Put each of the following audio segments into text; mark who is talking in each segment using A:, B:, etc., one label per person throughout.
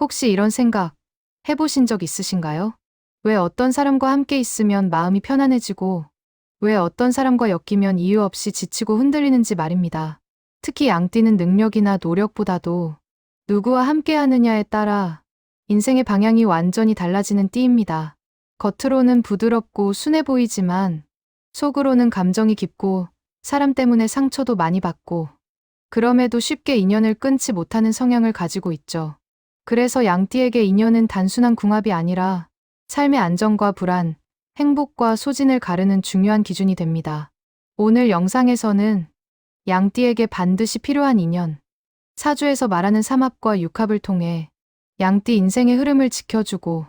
A: 혹시 이런 생각 해보신 적 있으신가요? 왜 어떤 사람과 함께 있으면 마음이 편안해지고 왜 어떤 사람과 엮이면 이유 없이 지치고 흔들리는지 말입니다. 특히 양띠는 능력이나 노력보다도 누구와 함께 하느냐에 따라 인생의 방향이 완전히 달라지는 띠입니다. 겉으로는 부드럽고 순해 보이지만 속으로는 감정이 깊고 사람 때문에 상처도 많이 받고 그럼에도 쉽게 인연을 끊지 못하는 성향을 가지고 있죠. 그래서 양띠에게 인연은 단순한 궁합이 아니라 삶의 안정과 불안, 행복과 소진을 가르는 중요한 기준이 됩니다. 오늘 영상에서는 양띠에게 반드시 필요한 인연, 사주에서 말하는 삼합과 육합을 통해 양띠 인생의 흐름을 지켜주고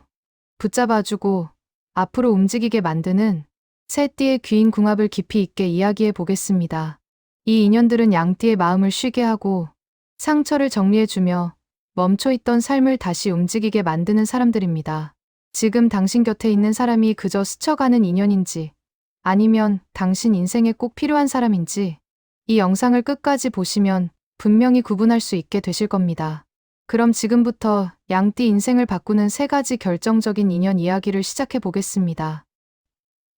A: 붙잡아주고 앞으로 움직이게 만드는 새 띠의 귀인 궁합을 깊이 있게 이야기해 보겠습니다. 이 인연들은 양띠의 마음을 쉬게 하고 상처를 정리해주며 멈춰있던 삶을 다시 움직이게 만드는 사람들입니다. 지금 당신 곁에 있는 사람이 그저 스쳐가는 인연인지 아니면 당신 인생에 꼭 필요한 사람인지 이 영상을 끝까지 보시면 분명히 구분할 수 있게 되실 겁니다. 그럼 지금부터 양띠 인생을 바꾸는 세 가지 결정적인 인연 이야기를 시작해 보겠습니다.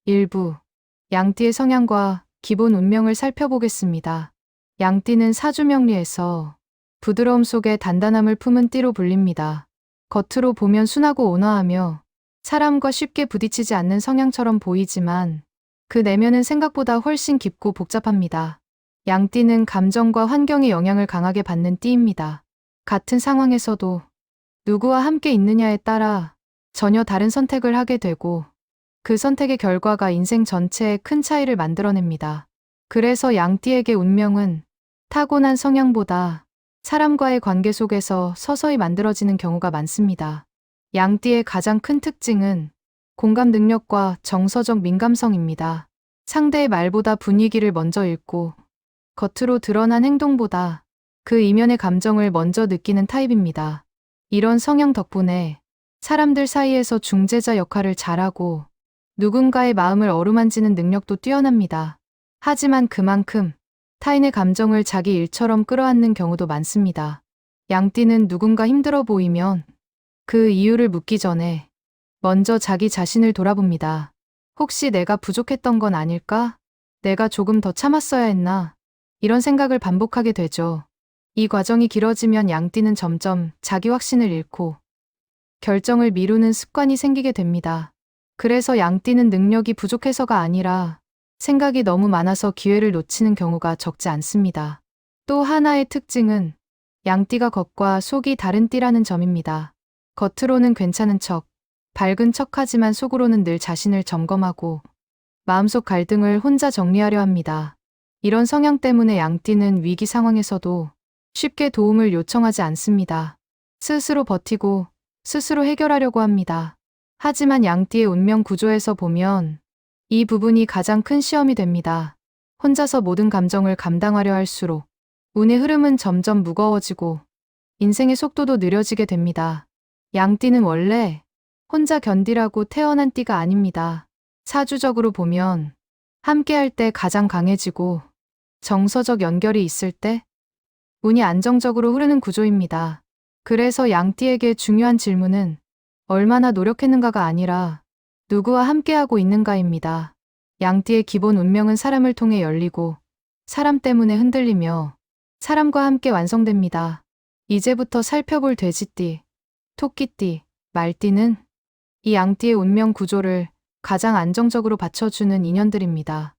A: 1부 양띠의 성향과 기본 운명을 살펴보겠습니다. 양띠는 사주명리에서 부드러움 속에 단단함을 품은 띠로 불립니다. 겉으로 보면 순하고 온화하며 사람과 쉽게 부딪히지 않는 성향처럼 보이지만 그 내면은 생각보다 훨씬 깊고 복잡합니다. 양띠는 감정과 환경의 영향을 강하게 받는 띠입니다. 같은 상황에서도 누구와 함께 있느냐에 따라 전혀 다른 선택을 하게 되고 그 선택의 결과가 인생 전체에 큰 차이를 만들어냅니다. 그래서 양띠에게 운명은 타고난 성향보다 사람과의 관계 속에서 서서히 만들어지는 경우가 많습니다. 양띠의 가장 큰 특징은 공감 능력과 정서적 민감성입니다. 상대의 말보다 분위기를 먼저 읽고 겉으로 드러난 행동보다 그 이면의 감정을 먼저 느끼는 타입입니다. 이런 성향 덕분에 사람들 사이에서 중재자 역할을 잘하고 누군가의 마음을 어루만지는 능력도 뛰어납니다. 하지만 그만큼 타인의 감정을 자기 일처럼 끌어안는 경우도 많습니다. 양띠는 누군가 힘들어 보이면 그 이유를 묻기 전에 먼저 자기 자신을 돌아봅니다. 혹시 내가 부족했던 건 아닐까? 내가 조금 더 참았어야 했나? 이런 생각을 반복하게 되죠. 이 과정이 길어지면 양띠는 점점 자기 확신을 잃고 결정을 미루는 습관이 생기게 됩니다. 그래서 양띠는 능력이 부족해서가 아니라 생각이 너무 많아서 기회를 놓치는 경우가 적지 않습니다. 또 하나의 특징은 양띠가 겉과 속이 다른 띠라는 점입니다. 겉으로는 괜찮은 척, 밝은 척 하지만 속으로는 늘 자신을 점검하고 마음속 갈등을 혼자 정리하려 합니다. 이런 성향 때문에 양띠는 위기 상황에서도 쉽게 도움을 요청하지 않습니다. 스스로 버티고 스스로 해결하려고 합니다. 하지만 양띠의 운명 구조에서 보면 이 부분이 가장 큰 시험이 됩니다. 혼자서 모든 감정을 감당하려 할수록 운의 흐름은 점점 무거워지고 인생의 속도도 느려지게 됩니다. 양띠는 원래 혼자 견디라고 태어난 띠가 아닙니다. 사주적으로 보면 함께 할 때 가장 강해지고 정서적 연결이 있을 때 운이 안정적으로 흐르는 구조입니다. 그래서 양띠에게 중요한 질문은 얼마나 노력했는가가 아니라 누구와 함께하고 있는가입니다. 양띠의 기본 운명은 사람을 통해 열리고 사람 때문에 흔들리며 사람과 함께 완성됩니다. 이제부터 살펴볼 돼지띠, 토끼띠, 말띠는 이 양띠의 운명 구조를 가장 안정적으로 받쳐주는 인연들입니다.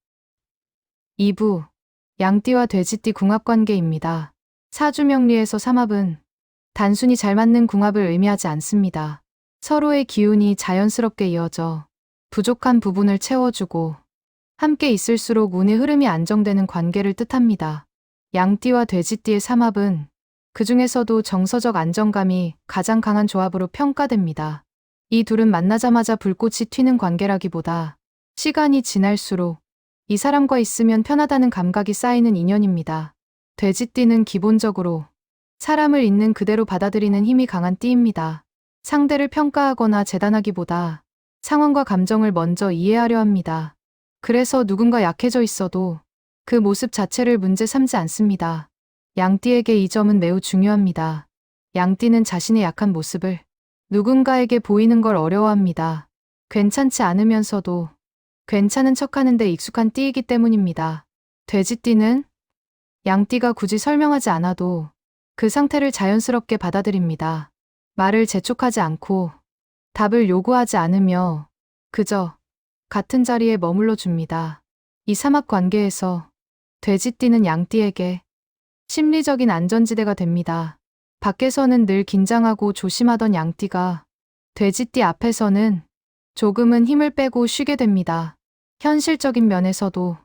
A: 2부 양띠와 돼지띠 궁합관계입니다. 사주명리에서 삼합은 단순히 잘 맞는 궁합을 의미하지 않습니다. 서로의 기운이 자연스럽게 이어져 부족한 부분을 채워주고 함께 있을수록 운의 흐름이 안정되는 관계를 뜻합니다. 양띠와 돼지띠의 삼합은 그 중에서도 정서적 안정감이 가장 강한 조합으로 평가됩니다. 이 둘은 만나자마자 불꽃이 튀는 관계라기보다 시간이 지날수록 이 사람과 있으면 편하다는 감각이 쌓이는 인연입니다. 돼지띠는 기본적으로 사람을 있는 그대로 받아들이는 힘이 강한 띠입니다. 상대를 평가하거나 재단하기보다 상황과 감정을 먼저 이해하려 합니다. 그래서 누군가 약해져 있어도 그 모습 자체를 문제 삼지 않습니다. 양띠에게 이 점은 매우 중요합니다. 양띠는 자신의 약한 모습을 누군가에게 보이는 걸 어려워합니다. 괜찮지 않으면서도 괜찮은 척 하는데 익숙한 띠이기 때문입니다. 돼지띠는 양띠가 굳이 설명하지 않아도 그 상태를 자연스럽게 받아들입니다. 말을 재촉하지 않고 답을 요구하지 않으며 그저 같은 자리에 머물러 줍니다. 이 사막 관계에서 돼지띠는 양띠에게 심리적인 안전지대가 됩니다. 밖에서는 늘 긴장하고 조심하던 양띠가 돼지띠 앞에서는 조금은 힘을 빼고 쉬게 됩니다. 현실적인 면에서도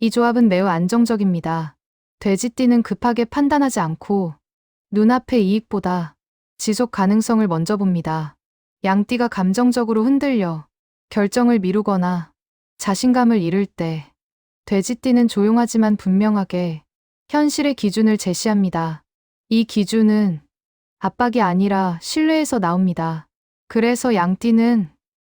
A: 이 조합은 매우 안정적입니다. 돼지띠는 급하게 판단하지 않고 눈앞의 이익보다 지속 가능성을 먼저 봅니다. 양띠가 감정적으로 흔들려 결정을 미루거나 자신감을 잃을 때 돼지띠는 조용하지만 분명하게 현실의 기준을 제시합니다. 이 기준은 압박이 아니라 신뢰에서 나옵니다. 그래서 양띠는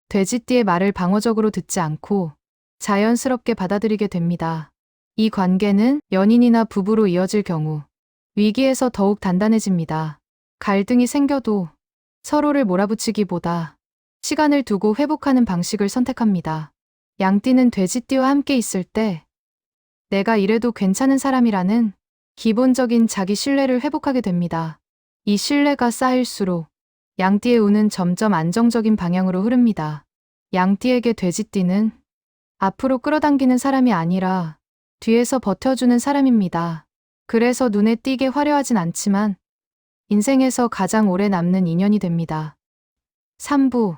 A: 돼지띠의 말을 방어적으로 듣지 않고 자연스럽게 받아들이게 됩니다. 이 관계는 연인이나 부부로 이어질 경우 위기에서 더욱 단단해집니다. 갈등이 생겨도 서로를 몰아붙이기보다 시간을 두고 회복하는 방식을 선택합니다. 양띠는 돼지띠와 함께 있을 때 내가 이래도 괜찮은 사람이라는 기본적인 자기 신뢰를 회복하게 됩니다. 이 신뢰가 쌓일수록 양띠의 운은 점점 안정적인 방향으로 흐릅니다. 양띠에게 돼지띠는 앞으로 끌어당기는 사람이 아니라 뒤에서 버텨주는 사람입니다. 그래서 눈에 띄게 화려하진 않지만 인생에서 가장 오래 남는 인연이 됩니다. 3부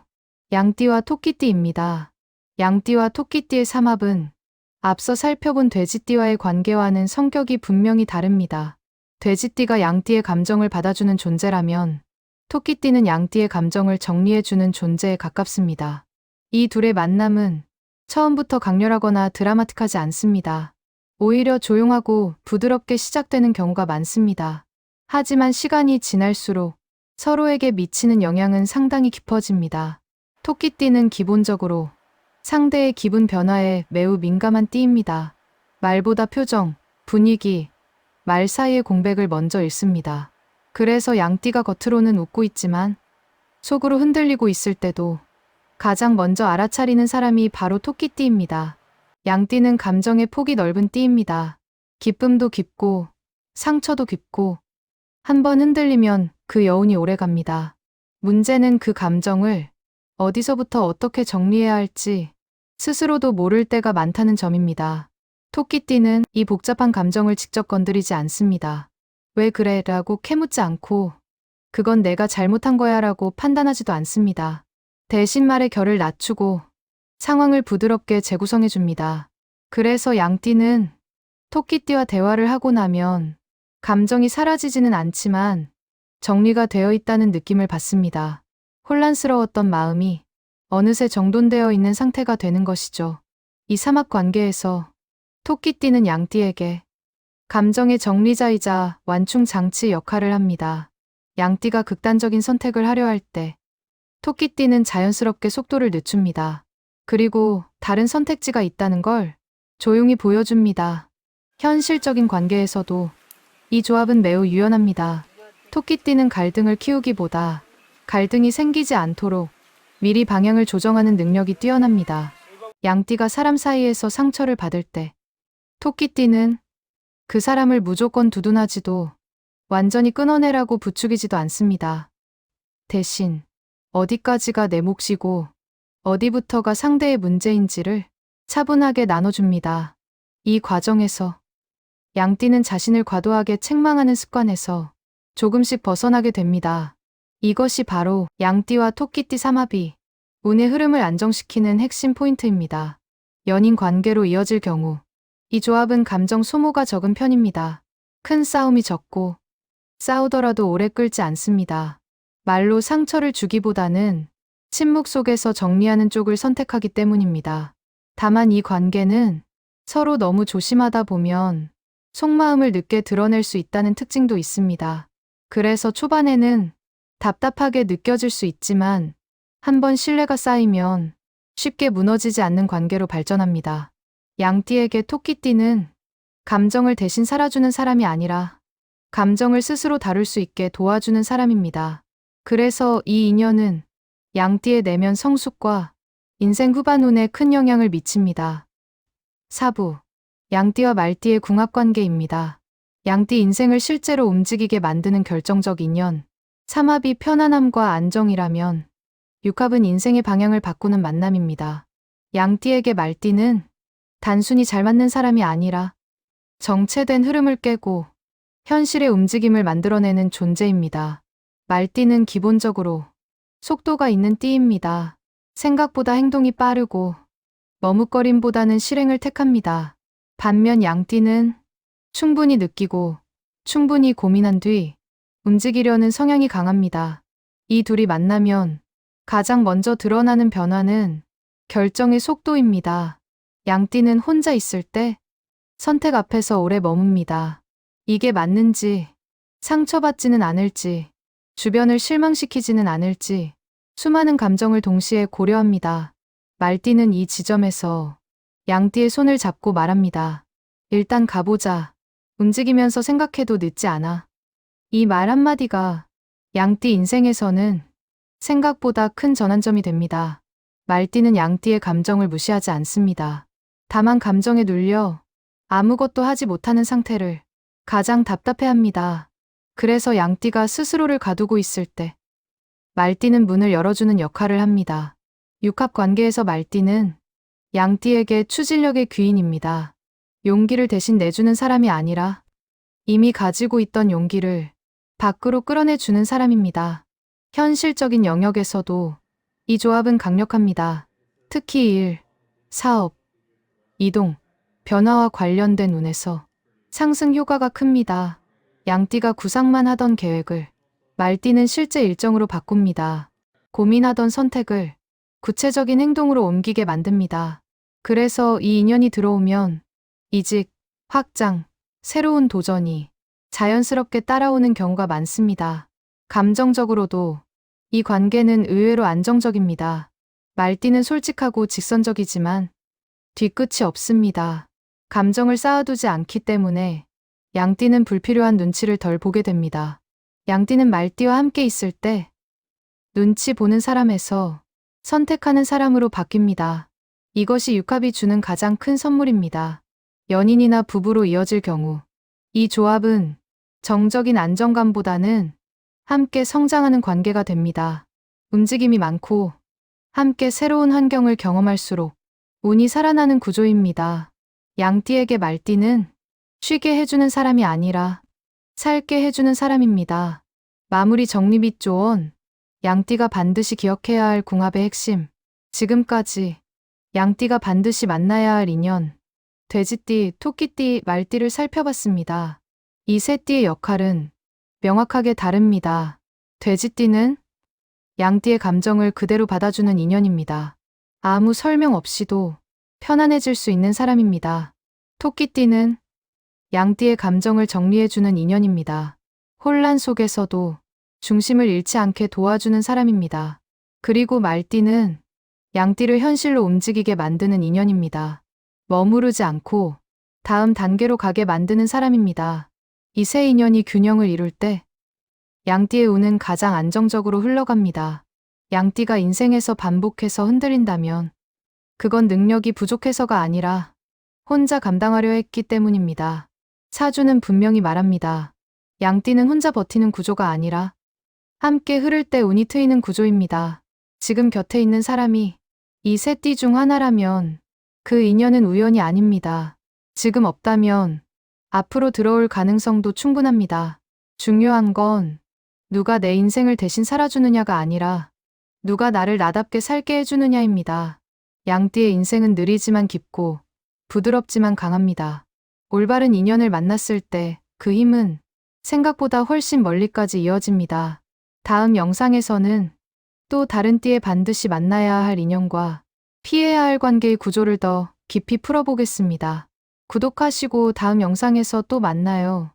A: 양띠와 토끼띠입니다. 양띠와 토끼띠의 삼합은 앞서 살펴본 돼지띠와의 관계와는 성격이 분명히 다릅니다. 돼지띠가 양띠의 감정을 받아주는 존재라면 토끼띠는 양띠의 감정을 정리해주는 존재에 가깝습니다. 이 둘의 만남은 처음부터 강렬하거나 드라마틱하지 않습니다. 오히려 조용하고 부드럽게 시작되는 경우가 많습니다. 하지만 시간이 지날수록 서로에게 미치는 영향은 상당히 깊어집니다. 토끼띠는 기본적으로 상대의 기분 변화에 매우 민감한 띠입니다. 말보다 표정, 분위기, 말 사이의 공백을 먼저 읽습니다. 그래서 양띠가 겉으로는 웃고 있지만 속으로 흔들리고 있을 때도 가장 먼저 알아차리는 사람이 바로 토끼띠입니다. 양띠는 감정의 폭이 넓은 띠입니다. 기쁨도 깊고 상처도 깊고 한 번 흔들리면 그 여운이 오래 갑니다. 문제는 그 감정을 어디서부터 어떻게 정리해야 할지 스스로도 모를 때가 많다는 점입니다. 토끼띠는 이 복잡한 감정을 직접 건드리지 않습니다. 왜 그래? 라고 캐묻지 않고 그건 내가 잘못한 거야 라고 판단하지도 않습니다. 대신 말의 결을 낮추고 상황을 부드럽게 재구성해 줍니다. 그래서 양띠는 토끼띠와 대화를 하고 나면 감정이 사라지지는 않지만 정리가 되어 있다는 느낌을 받습니다. 혼란스러웠던 마음이 어느새 정돈되어 있는 상태가 되는 것이죠. 이 사막 관계에서 토끼띠는 양띠에게 감정의 정리자이자 완충 장치 역할을 합니다. 양띠가 극단적인 선택을 하려 할 때 토끼띠는 자연스럽게 속도를 늦춥니다. 그리고 다른 선택지가 있다는 걸 조용히 보여줍니다. 현실적인 관계에서도 이 조합은 매우 유연합니다. 토끼띠는 갈등을 키우기보다 갈등이 생기지 않도록 미리 방향을 조정하는 능력이 뛰어납니다. 양띠가 사람 사이에서 상처를 받을 때 토끼띠는 그 사람을 무조건 두둔하지도 완전히 끊어내라고 부추기지도 않습니다. 대신 어디까지가 내 몫이고 어디부터가 상대의 문제인지를 차분하게 나눠줍니다. 이 과정에서 양띠는 자신을 과도하게 책망하는 습관에서 조금씩 벗어나게 됩니다. 이것이 바로 양띠와 토끼띠 삼합이 운의 흐름을 안정시키는 핵심 포인트입니다. 연인 관계로 이어질 경우 이 조합은 감정 소모가 적은 편입니다. 큰 싸움이 적고 싸우더라도 오래 끌지 않습니다. 말로 상처를 주기보다는 침묵 속에서 정리하는 쪽을 선택하기 때문입니다. 다만 이 관계는 서로 너무 조심하다 보면 속마음을 늦게 드러낼 수 있다는 특징도 있습니다. 그래서 초반에는 답답하게 느껴질 수 있지만 한번 신뢰가 쌓이면 쉽게 무너지지 않는 관계로 발전합니다. 양띠에게 토끼띠는 감정을 대신 살아주는 사람이 아니라 감정을 스스로 다룰 수 있게 도와주는 사람입니다. 그래서 이 인연은 양띠의 내면 성숙과 인생 후반 운에 큰 영향을 미칩니다. 사부. 양띠와 말띠의 궁합관계입니다. 양띠 인생을 실제로 움직이게 만드는 결정적 인연. 삼합이 편안함과 안정이라면 육합은 인생의 방향을 바꾸는 만남입니다. 양띠에게 말띠는 단순히 잘 맞는 사람이 아니라 정체된 흐름을 깨고 현실의 움직임을 만들어내는 존재입니다. 말띠는 기본적으로 속도가 있는 띠입니다. 생각보다 행동이 빠르고 머뭇거림보다는 실행을 택합니다. 반면 양띠는 충분히 느끼고 충분히 고민한 뒤 움직이려는 성향이 강합니다. 이 둘이 만나면 가장 먼저 드러나는 변화는 결정의 속도입니다. 양띠는 혼자 있을 때 선택 앞에서 오래 머뭅니다. 이게 맞는지, 상처받지는 않을지, 주변을 실망시키지는 않을지, 수많은 감정을 동시에 고려합니다. 말띠는 이 지점에서 양띠의 손을 잡고 말합니다. 일단 가보자. 움직이면서 생각해도 늦지 않아. 이 말 한마디가 양띠 인생에서는 생각보다 큰 전환점이 됩니다. 말띠는 양띠의 감정을 무시하지 않습니다. 다만 감정에 눌려 아무것도 하지 못하는 상태를 가장 답답해합니다. 그래서 양띠가 스스로를 가두고 있을 때 말띠는 문을 열어주는 역할을 합니다. 육합 관계에서 말띠는 양띠에게 추진력의 귀인입니다. 용기를 대신 내주는 사람이 아니라 이미 가지고 있던 용기를 밖으로 끌어내주는 사람입니다. 현실적인 영역에서도 이 조합은 강력합니다. 특히 일, 사업, 이동, 변화와 관련된 운에서 상승 효과가 큽니다. 양띠가 구상만 하던 계획을 말띠는 실제 일정으로 바꿉니다. 고민하던 선택을 구체적인 행동으로 옮기게 만듭니다. 그래서 이 인연이 들어오면 이직, 확장, 새로운 도전이 자연스럽게 따라오는 경우가 많습니다. 감정적으로도 이 관계는 의외로 안정적입니다. 말띠는 솔직하고 직선적이지만 뒤끝이 없습니다. 감정을 쌓아두지 않기 때문에 양띠는 불필요한 눈치를 덜 보게 됩니다. 양띠는 말띠와 함께 있을 때 눈치 보는 사람에서 선택하는 사람으로 바뀝니다. 이것이 육합이 주는 가장 큰 선물입니다. 연인이나 부부로 이어질 경우 이 조합은 정적인 안정감보다는 함께 성장하는 관계가 됩니다. 움직임이 많고 함께 새로운 환경을 경험할수록 운이 살아나는 구조입니다. 양띠에게 말띠는 쉬게 해주는 사람이 아니라 살게 해주는 사람입니다. 마무리 정리 및 조언. 양띠가 반드시 기억해야 할 궁합의 핵심. 지금까지 양띠가 반드시 만나야 할 인연. 돼지띠, 토끼띠, 말띠를 살펴봤습니다. 이 세 띠의 역할은 명확하게 다릅니다. 돼지띠는 양띠의 감정을 그대로 받아주는 인연입니다. 아무 설명 없이도 편안해질 수 있는 사람입니다. 토끼띠는 양띠의 감정을 정리해주는 인연입니다. 혼란 속에서도 중심을 잃지 않게 도와주는 사람입니다. 그리고 말띠는 양띠를 현실로 움직이게 만드는 인연입니다. 머무르지 않고 다음 단계로 가게 만드는 사람입니다. 이 세 인연이 균형을 이룰 때 양띠의 운은 가장 안정적으로 흘러갑니다. 양띠가 인생에서 반복해서 흔들린다면 그건 능력이 부족해서가 아니라 혼자 감당하려 했기 때문입니다. 사주는 분명히 말합니다. 양띠는 혼자 버티는 구조가 아니라 함께 흐를 때 운이 트이는 구조입니다. 지금 곁에 있는 사람이 이 세 띠 중 하나라면 그 인연은 우연이 아닙니다. 지금 없다면 앞으로 들어올 가능성도 충분합니다. 중요한 건 누가 내 인생을 대신 살아주느냐가 아니라 누가 나를 나답게 살게 해주느냐입니다. 양띠의 인생은 느리지만 깊고 부드럽지만 강합니다. 올바른 인연을 만났을 때 그 힘은 생각보다 훨씬 멀리까지 이어집니다. 다음 영상에서는 또 다른 띠에 반드시 만나야 할 인연과 피해야 할 관계의 구조를 더 깊이 풀어보겠습니다. 구독하시고 다음 영상에서 또 만나요.